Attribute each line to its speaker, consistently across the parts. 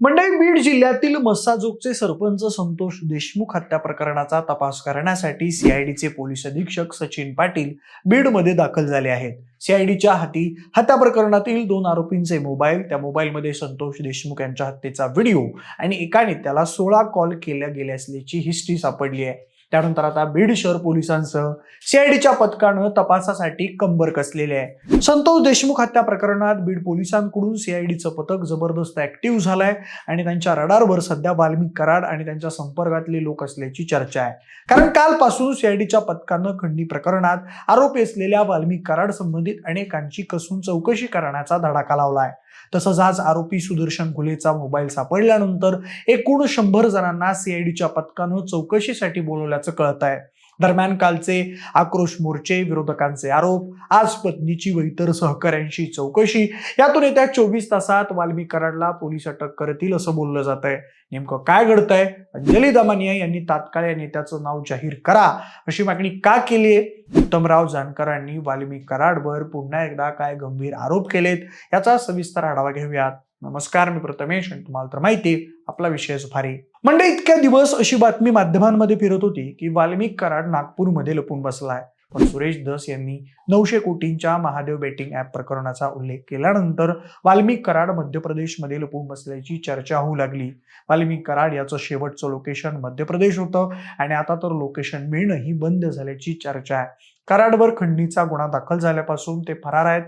Speaker 1: मंडई बीड जिल्ह्यातील मस्साजोगचे सरपंच संतोष देशमुख हत्या प्रकरणाचा तपास करण्यासाठी सीआयडीचे पोलीस अधीक्षक सचिन पाटील बीडमध्ये दाखल झाले आहेत. सीआयडीच्या हाती हत्या प्रकरणातील दोन आरोपींचे मोबाईल त्या मोबाईलमध्ये संतोष देशमुख यांच्या हत्येचा व्हिडिओ आणि एकाने त्याला सोळा कॉल केल्या गेले असल्याची हिस्ट्री सापडली आहे. त्यानंतर आता बीड शहर पोलिसांसह सीआयडीच्या पथकानं तपासासाठी कंबर कसलेले आहे. संतोष देशमुख हत्या प्रकरणात बीड पोलिसांकडून सीआयडीचं पथक जबरदस्त ऍक्टिव्ह झालंय आणि त्यांच्या रडारवर सध्या वाल्मिक कराड आणि त्यांच्या संपर्कातले लोक असल्याची चर्चा आहे. कारण कालपासून सीआयडीच्या पथकानं खंडणी प्रकरणात आरोपी असलेल्या वाल्मिक कराड संबंधित अनेकांची कसून चौकशी करण्याचा धडाका लावलाय. तसंच आज आरोपी सुदर्शन घुलेचा मोबाईल सापडल्यानंतर एकूण शंभर जणांना सीआयडीच्या पथकानं चौकशीसाठी बोलवल्याचं कळत आहे दरम्यान कालचे आक्रोश मोर्चे विरोधकांचे आरोप आज पत्नीची व इतर सहकाऱ्यांशी चौकशी. यातून येत्या चोवीस तासात वाल्मिक कराडला पोलीस अटक करतील असं बोललं जात आहे नेमकं काय घडतंय? अंजली दमानिया यांनी तात्काळ या नेत्याचं नाव जाहीर करा. अशी मागणी का केली आहे? उत्तमराव जानकरांनी वाल्मिक कराडवर पुन्हा एकदा काय गंभीर आरोप केलेत? याचा सविस्तर आढावा घेऊयात. नमस्कार मी प्रथमेश आणि तुम्हाला तर माहिती आहे, आपला विषयच भारी म्हणजे इतक्या दिवस अशी बातमी माध्यमांमध्ये फिरत होती की वाल्मिक कराड नागपूरमध्ये लपून बसलाय पण सुरेश दस यांनी नऊशे कोटींच्या महादेव बेटिंग ऍप प्रकरणाचा उल्लेख केल्यानंतर वाल्मिक कराड मध्य प्रदेशमध्ये लपून बसल्याची चर्चा होऊ लागली. वाल्मिक कराड याचं शेवटचं लोकेशन मध्य प्रदेश होतं आणि आता तर लोकेशन मिळणं ही बंद झाल्याची चर्चा आहे. कराडवर खंडणीचा गुन्हा दाखल झाल्यापासून ते फरार आहेत.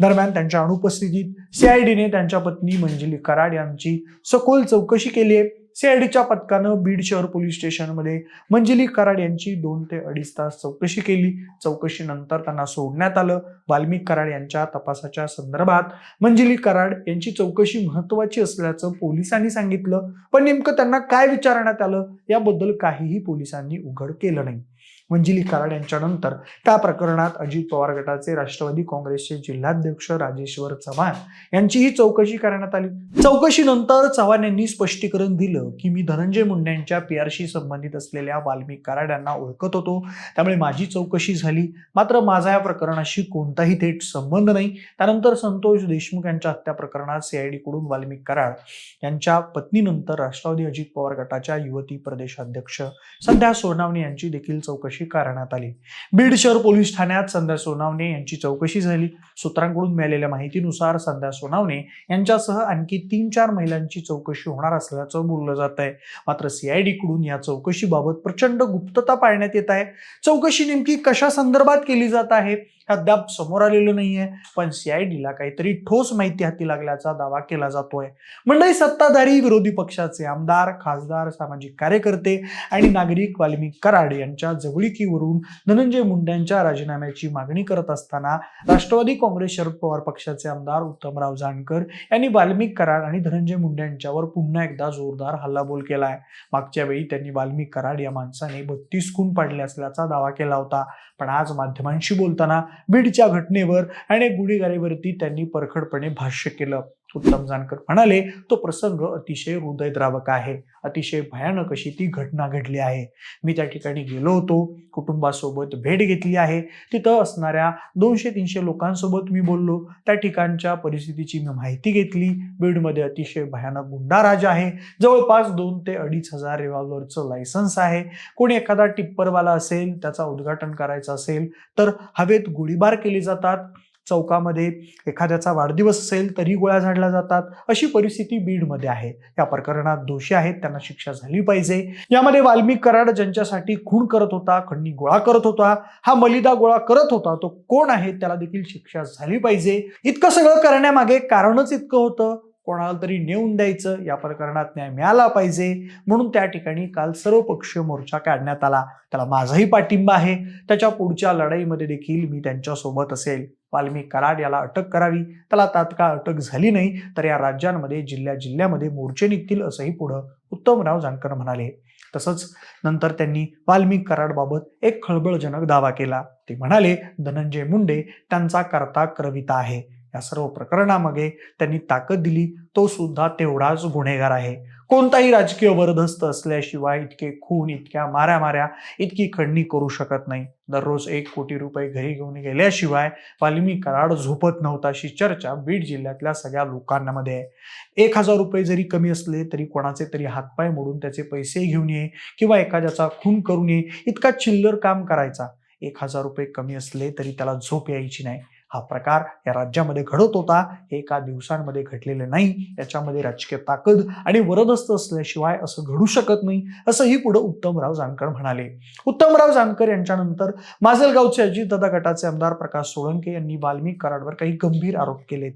Speaker 1: दरम्यान त्यांच्या अनुपस्थितीत सीआयडीने त्यांच्या पत्नी मंजिली कराड यांची सखोल चौकशी केली आहे. सीआयडीच्या पथकानं बीड शहर पोलीस स्टेशनमध्ये मंजिली कराड यांची दोन ते अडीच तास चौकशी केली. चौकशीनंतर त्यांना सोडण्यात आलं. वाल्मिक कराड यांच्या तपासाच्या संदर्भात मंजिली कराड यांची चौकशी महत्वाची असल्याचं पोलिसांनी सांगितलं. पण नेमकं त्यांना काय विचारण्यात आलं? याबद्दल काहीही पोलिसांनी उघड केलं नाही. मंजिली कराड यांच्यानंतर त्या प्रकरणात अजित पवार गटाचे राष्ट्रवादी काँग्रेसचे जिल्हाध्यक्ष राजेश्वर चव्हाण यांचीही चौकशी करण्यात आली. चौकशीनंतर चव्हाण यांनी स्पष्टीकरण दिलं की मी धनंजय मुंडे यांच्या पीआरशी संबंधित असलेल्या वाल्मिक कराड यांना ओळखत होतो. त्यामुळे माझी चौकशी झाली. मात्र माझा या प्रकरणाशी कोणताही थेट संबंध नाही. त्यानंतर संतोष देशमुख यांच्या हत्या प्रकरणात सीआयडीकडून वाल्मिक कराड यांच्या पत्नीनंतर राष्ट्रवादी अजित पवार गटाच्या युवती प्रदेशाध्यक्ष संध्या सोनावणे यांची देखील चौकशी करण्यात आली. बीड शहर पोलीस ठाण्यात संध्या सोनावणे यांची चौकशी झाली. सूत्रांकडून मिळालेल्या माहितीनुसार संध्या सोनावणे यांच्यासह आणखी तीन चार महिलांची चौकशी होणार असल्याचं बोललं जात आहे. मात्र सीआयडी कडून या चौकशीबाबत प्रचंड गुप्तता पाळण्यात येत आहे. चौकशी नेमकी कशा संदर्भात केली जात आहे अद्याप समोर आलेलं नाहीये पण सीआयडीला काहीतरी ठोस माहिती हाती लागल्याचा दावा केला जातोय. मंडळी सत्ताधारी विरोधी पक्षाचे आमदार खासदार सामाजिक कार्यकर्ते आणि नागरिक वाल्मिक कराड यांच्या जवळीकीवरून धनंजय मुंड्यांच्या राजीनाम्याची मागणी करत असताना राष्ट्रवादी काँग्रेस शरद पवार पक्षाचे आमदार उत्तमराव जानकर यांनी वाल्मिक कराड आणि धनंजय मुंडे यांच्यावर पुन्हा एकदा जोरदार हल्लाबोल केलाय मागच्या वेळी त्यांनी वाल्मिक कराड या माणसाने बत्तीस खून पाडले असल्याचा दावा केला होता. पण आज माध्यमांशी बोलताना बीडच्या घटनेवर आणि गुन्हेगारीवरती त्यांनी परखडपणे भाष्य केलं. उत्तम जानकर म्हणाले तो प्रसंग अतिशय हृदयद्रावक आहे. अतिशय भयानक अशी ती घटना घडली आहे. मी त्या ठिकाणी गेलो होतो. कुटुंबासोबत भेट घेतली आहे. तिथं असणाऱ्या दोनशे तीनशे लोकांसोबत मी बोललो. त्या ठिकाणच्या परिस्थितीची मी माहिती घेतली. बीडमध्ये अतिशय भयानक गुंडाराज आहे. जवळपास दोन ते अडीच हजार रिव्हॉल्व्हरचं लायसन्स आहे. कोणी एखादा टिप्परवाला असेल त्याचा उद्घाटन करायचं असेल तर हवेत गोळीबार केले जातात. चौकामध्ये एखाद्याचा वाढदिवस असेल तरी गोळ्या झाडल्या जातात. अशी परिस्थिती बीडमध्ये आहे. या प्रकरणात दोषी आहेत त्यांना शिक्षा झाली पाहिजे. यामध्ये वाल्मिक कराड ज्यांच्यासाठी खून करत होता खंडणी गोळा करत होता हा मलिदा गोळा करत होता तो कोण आहे? त्याला देखील शिक्षा झाली पाहिजे. इतकं सगळं करण्यामागे कारणच इतकं होतं. कोणाला तरी नेऊन द्यायचं या प्रकरणात न्याय मिळाला पाहिजे. म्हणून त्या ठिकाणी काल सर्वपक्षीय मोर्चा काढण्यात आला. त्याला माझाही पाठिंबा आहे. त्याच्या पुढच्या लढाईमध्ये देखील मी त्यांच्यासोबत असेल. वाल्मी कराड याला अटक करावी. त्याला तात्काळ अटक झाली नाही तर या राज्यांमध्ये जिल्ह्या जिल्ह्यामध्ये मोर्चे निघतील असंही पुढं उत्तमराव जानकर म्हणाले. तसंच नंतर त्यांनी वाल्मिक कराडबाबत एक खळबळजनक दावा केला. ते म्हणाले धनंजय मुंडे त्यांचा करता करविता आहे. या सर्व प्रकरणामध्ये त्यांनी ताकद दिली तो सुद्धा तेवढाच गुन्हेगार आहे. कोणताही राजकीय वरदस्त असल्याशिवाय इतके खून इतक्या माऱ्या माऱ्या इतकी खंडणी करू शकत नाही. दररोज एक कोटी रुपये घरी घेऊन गेल्याशिवाय वाल्मी कराड झोपत नव्हता अशी चर्चा बीड जिल्ह्यातल्या सगळ्या लोकांमध्ये आहे. एक हजार रुपये जरी कमी असले तरी कोणाचे तरी हातपाय मोडून त्याचे पैसे घेऊन ये किंवा एखाद्याचा खून करून ये इतका चिल्लर काम करायचा. एक हजार रुपये कमी असले तरी त्याला झोप यायची नाही. हा प्रकार या राज्यामध्ये घडत होता. हे एका दिवसांमध्ये घडलेले नाही. याच्यामध्ये राजकीय ताकद आणि वरदस्त असल्याशिवाय असं घडू शकत नाही असंही पुढे उत्तमराव जानकर म्हणाले. उत्तमराव जानकर यांच्यानंतर माजलगावचे अजितदादा गटाचे आमदार प्रकाश सोळंके यांनी वाल्मिक कराडवर काही गंभीर आरोप केलेत.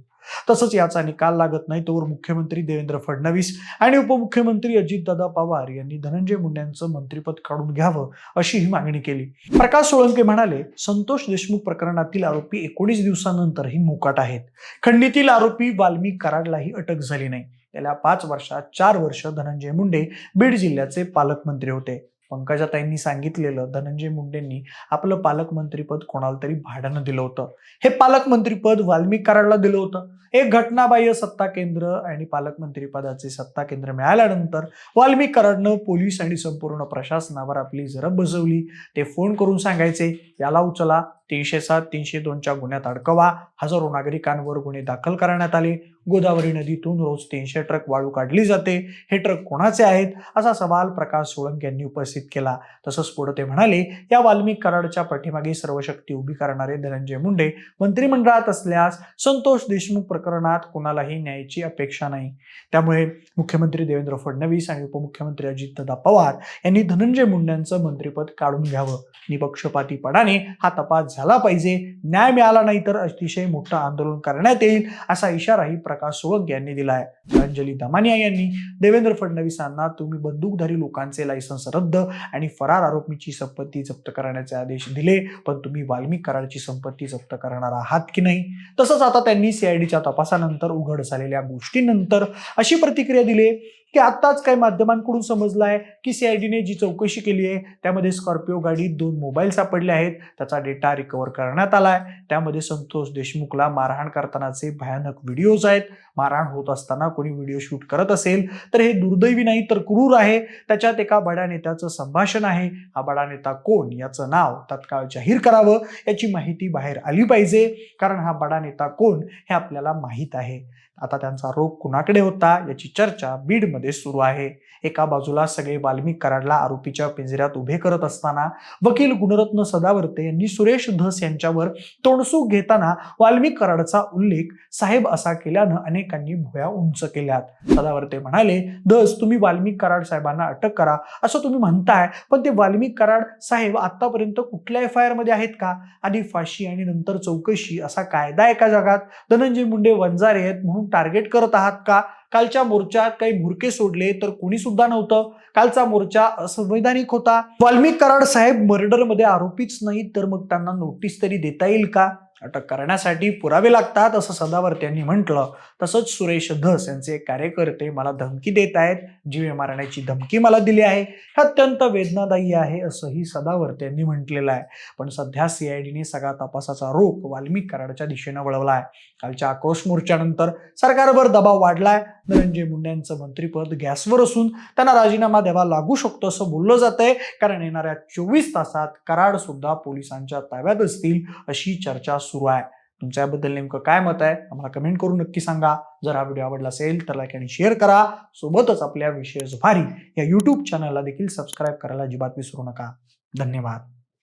Speaker 1: तसंच याचा निकाल लागत नाही तोवर मुख्यमंत्री देवेंद्र फडणवीस आणि उपमुख्यमंत्री अजितदादा पवार यांनी धनंजय मुंडेंचं मंत्रिपद काढून घ्यावं अशी ही मागणी केली. प्रकाश सोळंके म्हणाले संतोष देशमुख प्रकरणातील आरोपी एकोणीस दिवसानंतरही मोकाट आहेत. खंडीतील आरोपी वाल्मी कराडलाही अटक झाली नाही. गेल्या पाच वर्षात चार वर्ष धनंजय मुंडे बीड जिल्ह्याचे पालकमंत्री होते. पंकजाताईंनी सांगितलेलं धनंजय मुंडेंनी आपलं पालकमंत्रीपद कोणाला तरी भाड्यानं दिलं होतं. हे पालकमंत्रीपद वाल्मिक कराडला दिलं होतं. एक घटनाबाह्य सत्ता केंद्र आणि पालकमंत्रीपदाचे सत्ता केंद्र मिळाल्यानंतर वाल्मिक कराडनं पोलीस आणि संपूर्ण प्रशासनावर आपली जरब बसवली. ते फोन करून सांगायचे याला उचला तीनशे सात तीनशे दोनच्या गुन्ह्यात अडकवा. हजारो नागरिकांवर गुन्हे दाखल करण्यात आले. गोदावरी नदीतून रोज तीनशे ट्रक वाळू काढली जाते. हे ट्रक कोणाचे आहेत? असा सवाल प्रकाश सोळंक यांनी उपस्थित केला. तसंच पुढे ते म्हणाले या वाल्मिक कराडच्या पाठीमागे सर्व शक्ती उभी करणारे धनंजय मुंडे मंत्रिमंडळात असल्यास संतोष देशमुख प्रकरणात कोणालाही न्यायाची अपेक्षा नाही. त्यामुळे मुख्यमंत्री देवेंद्र फडणवीस आणि उपमुख्यमंत्री अजितदादा पवार यांनी धनंजय मुंडेंचं मंत्रिपद काढून घ्यावं. निपक्षपातीपणाने हा तपास झाला पाहिजे. न्याय मिळाला नाही तर अतिशय मोठं आंदोलन करण्यात येईल असा इशाराही प्रकाश सोळंक यांनी दिला आहे अंजली दमानिया यांनी. देवेंद्र फडणवीसांना तुम्ही बंदूकधारी लोकांचे लायसन्स रद्द आणि फरार आरोपीची संपत्ती जप्त करण्याचे आदेश दिले पण तुम्ही वाल्मिक कराडची संपत्ती जप्त करणार आहात की नाही? तसंच आता त्यांनी सीआयडीच्या तपासानंतर उघड झालेल्या गोष्टीनंतर अशी प्रतिक्रिया दिली. की आत्ताच काही माध्यमांकडून समजलं आहे की सीआयडीने जी चौकशी केली आहे त्यामध्ये स्कॉर्पिओ गाडीत दोन मोबाईल सापडले आहेत. त्याचा डेटा रिकव्हर करण्यात आला आहे त्यामध्ये संतोष देशमुखला मारहाण करतानाचे भयानक व्हिडिओज आहेत. मारहाण होत असताना कोणी व्हिडिओ शूट करत असेल तर हे दुर्दैवी नाही तर क्रूर आहे. त्याच्यात एका बड्या नेत्याचं संभाषण आहे. हा बडा नेता कोण? याचं नाव तत्काळ जाहीर करावं याची माहिती बाहेर आली पाहिजे. कारण हा बडा नेता कोण? हे आपल्याला माहीत आहे. आता त्यांचा रोग कुणाकडे होता याची चर्चा बीडमध्ये सुरू आहे. एका बाजूला सगळे वाल्मिक कराडला आरोपीच्या पिंजऱ्यात उभे करत असताना वकील गुणरत्न सदावर्ते यांनी सुरेश धस यांच्यावर तोंडसूक घेताना वाल्मिक कराडचा उल्लेख साहेब असा केल्यानं अनेकांनी भुया उंच केल्यात. सदावर्ते म्हणाले धस तुम्ही वाल्मिक कराड साहेबांना अटक करा. असं तुम्ही म्हणताय पण ते वाल्मिक कराड साहेब आतापर्यंत कुठल्या एफ आय आरमध्ये आहेत का? आधी फाशी आणि नंतर चौकशी असा कायदा आहे का जगात. धनंजय मुंडे वंजारे आहेत म्हणून टार्गेट करत आहात का? कालच्या मोर्चात काही भुरके सोडले तर कोणी सुद्धा नव्हतं. कालचा मोर्चा असंवैधानिक होता. वाल्मिक कराड साहेब मर्डरमध्ये आरोपीच नाही तर मग त्यांना नोटीस तरी देता येईल का? अटक करण्यासाठी पुरावे लागतात असं सदावर्ते यांनी म्हटलं. तसंच सुरेश धस यांचे कार्यकर्ते मला धमकी देत आहेत. जीवे मारण्याची धमकी मला दिली आहे. हे अत्यंत वेदनादायी आहे असंही सदावर्ते यांनी म्हटलेलं आहे. पण सध्या सीआयडीने सगळा तपासाचा रोख वाल्मिक कराडच्या दिशेनं वळवला आहे कालच्या आक्रोश मोर्चानंतर सरकारवर दबाव वाढलाय. धनंजय मुंडे यांचं मंत्रिपद गॅसवर असून त्यांना राजीनामा द्यावा लागू शकतो असं बोललं जात आहे कारण येणाऱ्या चोवीस तासात कराड सुद्धा पोलिसांच्या ताब्यात असतील अशी चर्चा सुरू आहे. तुमच्या याबद्दल नेमकं काय मत आहे? आम्हाला कमेंट करून नक्की सांगा. जर हा व्हिडिओ आवडला असेल तर लाईक आणि शेअर करा. सोबतच आपल्या विशेष भारी या युट्यूब चॅनलला देखील सबस्क्राईब करायला अजिबात विसरू नका. धन्यवाद.